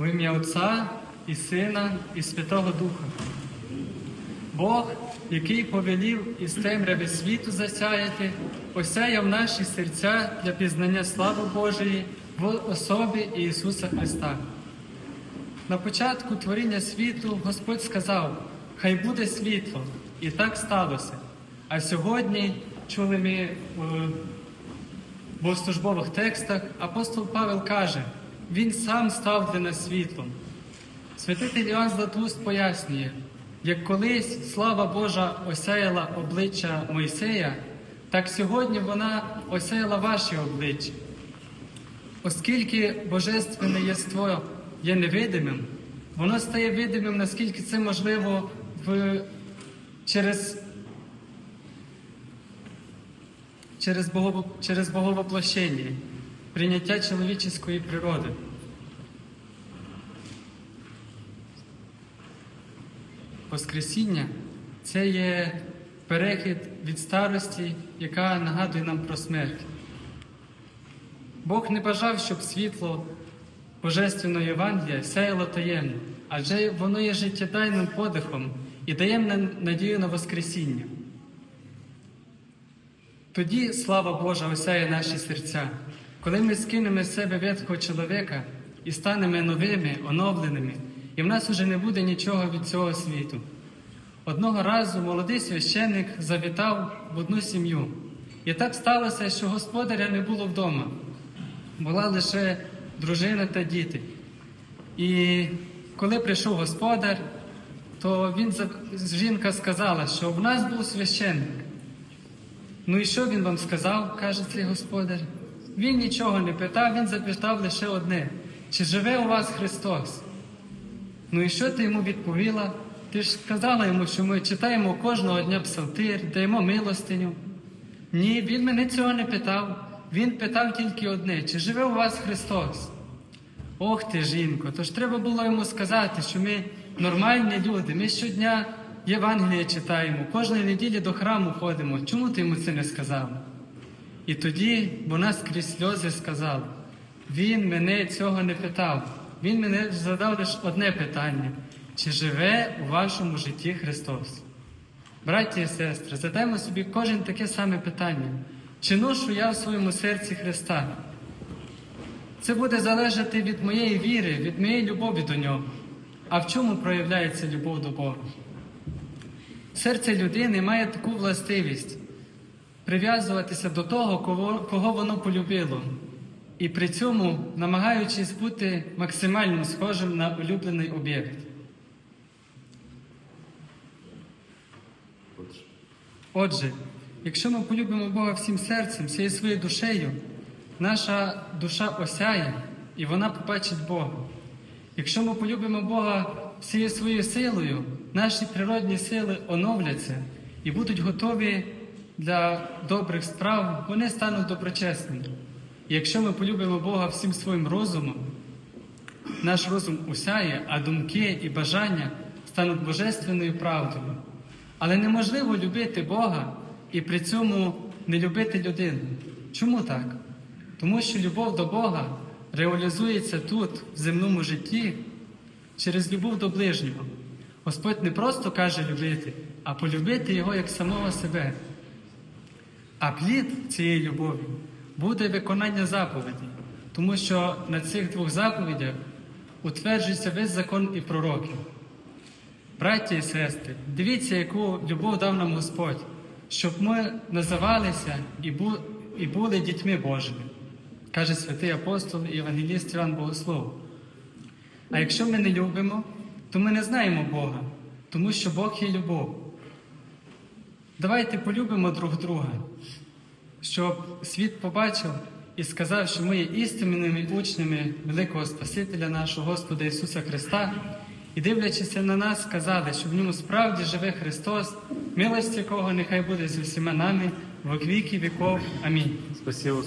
В ім'я Отця і Сина, і Святого Духа. Бог, який повелів із темряви світу засяяти, осяяв наші серця для пізнання слави Божої в особі Ісуса Христа. На початку творіння світу Господь сказав: Хай буде світло, і так сталося. А сьогодні чули ми в богослужбових текстах, апостол Павел каже, Він сам став для нас світлом. Святитель Іоанн Златоуст пояснює, як колись слава Божа осяяла обличчя Мойсея, так сьогодні вона осяяла ваші обличчя. Оскільки божественне єство є невидимим, воно стає видимим, наскільки це можливо в, через, через Боговоплощення, прийняття чоловічої природи. Воскресіння це є перехід від старості, яка нагадує нам про смерть. Бог не бажав, щоб світло Божественного Євангелія сяяло таємно, адже воно є життєдайним подихом і дає нам надію на Воскресіння. Тоді слава Божа осяє наші серця, коли ми скинемо з себе ветхого чоловіка і станемо новими, оновленими, і в нас уже не буде нічого від цього світу. Одного разу молодий священник завітав в одну сім'ю, і так сталося, що господаря не було вдома, була лише дружина та діти. І коли прийшов господар, то він жінка сказала, що в нас був священник. Ну і що він вам сказав, каже цей господар? Він нічого не питав, він запитав лише одне: чи живе у вас Христос? Ну і що ти йому відповіла? Ти ж сказала йому, що ми читаємо кожного дня псалтир, даємо милостиню. Ні, він мене цього не питав. Він питав тільки одне: чи живе у вас Христос? Ох ти, жінко, то ж треба було йому сказати, що ми нормальні люди, ми щодня Євангеліє читаємо, кожної неділі до храму ходимо. Чому ти йому це не сказав? І тоді вона скрізь сльози сказала: Він мене цього не питав. Він мене задав лише одне питання: чи живе у вашому житті Христос? Браті і сестри, задаймо собі кожен таке саме питання: чи ношу я в своєму серці Христа? Це буде залежати від моєї віри, від моєї любові до нього. А в чому проявляється любов до Бога? Серце людини має таку властивість прив'язуватися до того, кого, кого воно полюбило, і при цьому намагаючись бути максимально схожим на улюблений об'єкт. Отже, якщо ми полюбимо Бога всім серцем, всією своєю душею, наша душа осяє і вона побачить Бога. Якщо ми полюбимо Бога всією своєю силою, наші природні сили оновляться і будуть готові для добрих справ, вони стануть доброчесними. Якщо ми полюбимо Бога всім своїм розумом, наш розум усяє, а думки і бажання стануть божественною правдою. Але неможливо любити Бога і при цьому не любити людину. Чому так? Тому що любов до Бога реалізується тут, в земному житті, через любов до ближнього. Господь не просто каже любити, а полюбити Його як самого себе. А плід цієї любові буде виконання заповідей, тому що на цих двох заповідях утверджується весь закон і пророків. Браті і сестри, дивіться, яку любов дав нам Господь, щоб ми називалися і були дітьми Божими, каже святий апостол і Євангеліст Іван Богослов. А якщо ми не любимо, то ми не знаємо Бога, тому що Бог є любов. Давайте полюбимо друг друга, щоб світ побачив і сказав, що ми є істинними учнями великого Спасителя нашого Господа Ісуса Христа, і, дивлячися на нас, сказали, що в ньому справді живе Христос, милость якого нехай буде з усіма нами в віки віков. Амінь. Спасибо.